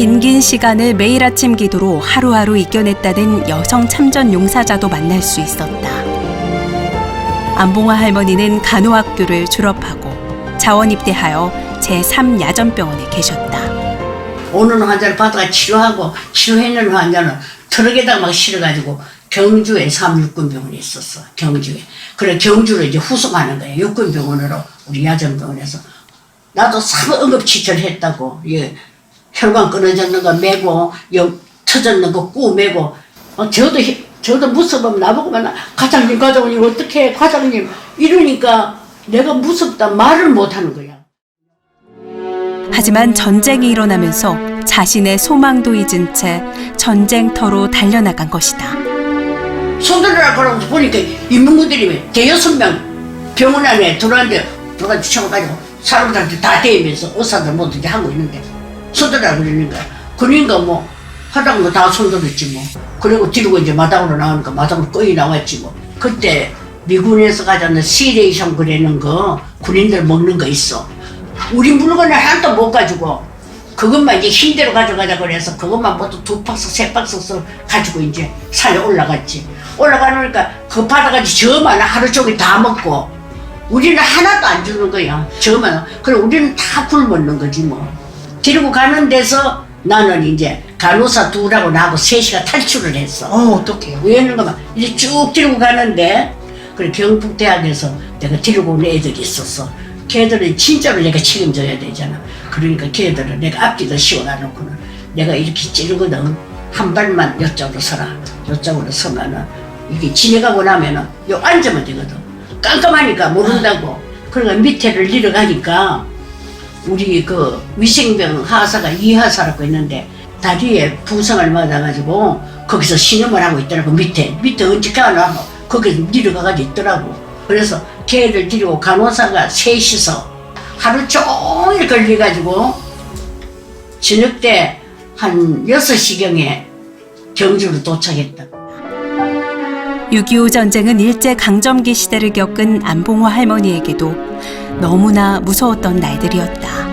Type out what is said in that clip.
긴긴 시간을 매일 아침 기도로 하루하루 이겨냈다는 여성 참전 용사자도 만날 수 있었다. 안봉화 할머니는 간호학교를 졸업하고 자원 입대하여 제3야전병원에 계셨다. 오는 환자를 받아가 치료하고 치료해는 환자는 트럭에다 막 실어가지고 경주에 삼육군병원에 있었어 경주에. 그래 경주로 이제 후송하는 거야 육군병원으로 우리 야전병원에서. 나도 참 응급치료했다고. 예 혈관 끊어졌는 거 메고 영 터졌는 거꾸 메고 어, 저도 히- 저도 무서우면 나보고만 과장님 과장님 어떻게 과장님 이러니까 내가 무섭다 말을 못하는 거야. 하지만 전쟁이 일어나면서 자신의 소망도 잊은 채 전쟁터로 달려나간 것이다. 손들으라 그러고 보니까 인문군들이 대여섯 명 병원 안에 들어왔는데 누가 주쳐가지고 사람들한테 다 대면서 의사들 모두 하고 있는데 손들으라 그러는 거야. 그러니까 뭐 하다가 뭐다 손들었지 뭐. 그리고 뒤로 이제 마당으로 나오니까 마당으로 거의 나왔지 뭐. 그때 미군에서 가져온 시레이션 그래는 거 군인들 먹는 거 있어. 우리 물건을 하나도 못 가지고 그것만 이제 힘대로 가져가자 그래서 그것만 모두 두 박스 세 박스씩 가지고 이제 산에 올라갔지 올라가니까 그 받아가지고 저만 하루 종일 다 먹고 우리는 하나도 안 주는 거야 저만 그럼 우리는 다 굶었는 거지 뭐 데리고 가는 데서 나는 이제 간호사 둘하고 나하고 셋이가 탈출을 했어 어, 어떡해요? 왜는 거만 이제 쭉 데리고 가는데 그래 경북대학에서 내가 데리고 온 애들이 있었어. 걔들은 진짜로 내가 책임져야 되잖아. 그러니까 걔들은 내가 앞뒤도 씌워놔놓고는 내가 이렇게 찌르거든. 한 발만 이쪽으로 서라. 이쪽으로 서면은 이게 지나가고 나면은 요 앉으면 되거든. 깜깜하니까 모른다고. 그러니까 밑에를 내려가니까 우리 그 위생병 하사가 이하사라고 있는데 다리에 부상을 맞아가지고 거기서 신음을 하고 있더라고 밑에. 밑에 언제 가나 거기 내려가가지고 있더라고. 그래서 걔를 데리고 간호사가 셋이서 하루 종일 걸려가지고 저녁 때 한 6시경에 경주로 도착했다 6.25 전쟁은 일제 강점기 시대를 겪은 안봉화 할머니에게도 너무나 무서웠던 날들이었다.